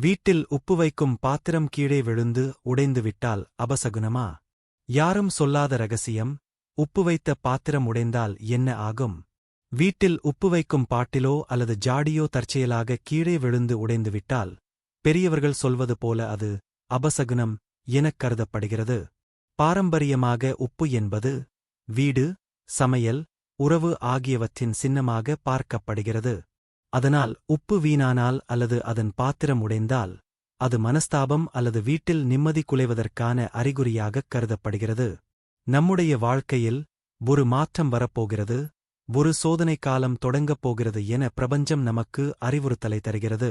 வீட்டில் உப்பு வைக்கும் பாத்திரம் கீழே விழுந்து உடைந்துவிட்டால் அபசகுனமா? யாரும் சொல்லாத ரகசியம் உப்பு வைத்த பாத்திரம் உடைந்தால் என்ன ஆகும்? வீட்டில் உப்பு வைக்கும் பாட்டிலோ அல்லது ஜாடியோ தற்செயலாக கீழே விழுந்து உடைந்துவிட்டால் பெரியவர்கள் சொல்வது போல அது அபசகுனம் எனக் கருதப்படுகிறது. பாரம்பரியமாக உப்பு என்பது வீடு சமையல் உறவு ஆகியவற்றின் சின்னமாக பார்க்கப்படுகிறது. அதனால் உப்பு வீணானால் அல்லது அதன் பாத்திரம் உடைந்தால் அது மனஸ்தாபம் அல்லது வீட்டில் நிம்மதி குலைவதற்கான அறிகுறியாகக் கருதப்படுகிறது. நம்முடைய வாழ்க்கையில் ஒரு மாற்றம் வரப்போகிறது ஒரு சோதனை காலம் தொடங்கப் போகிறது என பிரபஞ்சம் நமக்கு அறிவுறுத்தலை தருகிறது.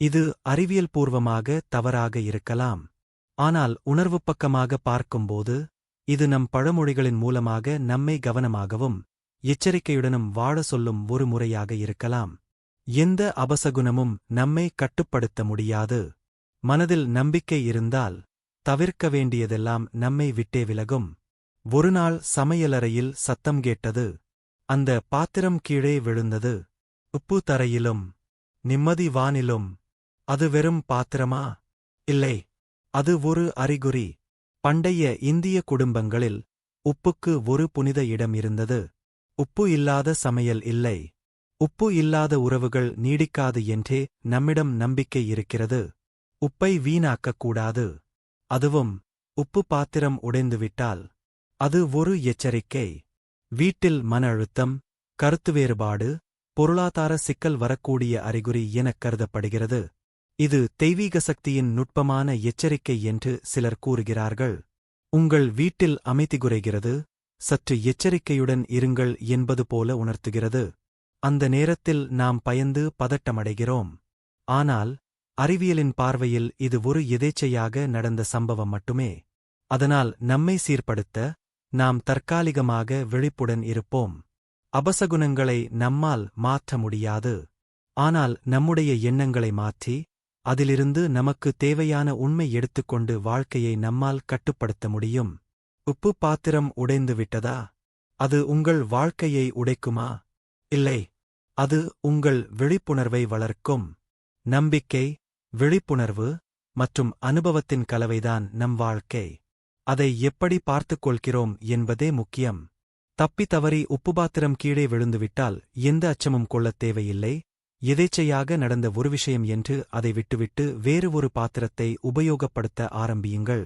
இது அறிவியல் பூர்வமாக தவறாக இருக்கலாம். ஆனால் உணர்வுப் பக்கமாக பார்க்கும்போது இது நம் பழமொழிகளின் மூலமாக நம்மை கவனமாகவும் எச்சரிக்கையுடனும் வாழ சொல்லும் ஒரு முறையாக இருக்கலாம். எந்த அபசகுணமும் நம்மை கட்டுப்படுத்த முடியாது. மனதில் நம்பிக்கை இருந்தால் தவிர்க்க வேண்டியதெல்லாம் நம்மை விட்டே விலகும். ஒருநாள் சமையலறையில் சத்தம் கேட்டது. அந்த பாத்திரம் கீழே விழுந்தது. உப்பு தரையிலும் நிம்மதி வானிலும் அது வெறும் பாத்திரமா? இல்லை. அது ஒரு அறிகுறி. பண்டைய இந்திய குடும்பங்களில் உப்புக்கு ஒரு புனித இடம் இருந்தது. உப்பு இல்லாத சமையல் இல்லை. உப்பு இல்லாத உறவுகள் நீடிக்காது என்றே நம்மிடம் நம்பிக்கை இருக்கிறது. உப்பை வீணாக்கக்கூடாது. அதுவும் உப்பு பாத்திரம் உடைந்துவிட்டால் அது ஒரு எச்சரிக்கை. வீட்டில் மன அழுத்தம் கருத்து வேறுபாடு பொருளாதார சிக்கல் வரக்கூடிய அறிகுறி எனக் கருதப்படுகிறது. இது தெய்வீக சக்தியின் நுட்பமான எச்சரிக்கை என்று சிலர் கூறுகிறார்கள். உங்கள் வீட்டில் அமைதி குறைகிறது. சற்று எச்சரிக்கையுடன் இருங்கள் என்பது போல உணர்த்துகிறது. அந்த நேரத்தில் நாம் பயந்து பதட்டமடைகிறோம். ஆனால் அறிவியலின் பார்வையில் இது ஒரு எதேச்சையாக நடந்த சம்பவம் மட்டுமே. அதனால் நம்மை சீர்படுத்த நாம் தற்காலிகமாக விழிப்புடன் இருப்போம். அபசகுணங்களை நம்மால் மாற்ற முடியாது. ஆனால் நம்முடைய எண்ணங்களை மாற்றி அதிலிருந்து நமக்கு தேவையான உண்மை எடுத்துக்கொண்டு வாழ்க்கையை நம்மால் கட்டுப்படுத்த முடியும். உப்பு பாத்திரம் உடைந்து விட்டதா அது உங்கள் வாழ்க்கையை உடைக்குமா? இல்லை. அது உங்கள் விழிப்புணர்வை வளர்க்கும் நம்பிக்கை விழிப்புணர்வு மற்றும் அனுபவத்தின் கலவைதான் நம் வாழ்க்கை. அதை எப்படி பார்த்துக் கொள்கிறோம் என்பதே முக்கியம். தப்பி தவறி உப்பு பாத்திரம் கீழே விழுந்துவிட்டால் எந்த அச்சமும் கொள்ளத் தேவையில்லை. எதேச்சையாக நடந்த ஒரு விஷயம் என்று அதை விட்டுவிட்டு வேறு ஒரு பாத்திரத்தை உபயோகப்படுத்த ஆரம்பியுங்கள்.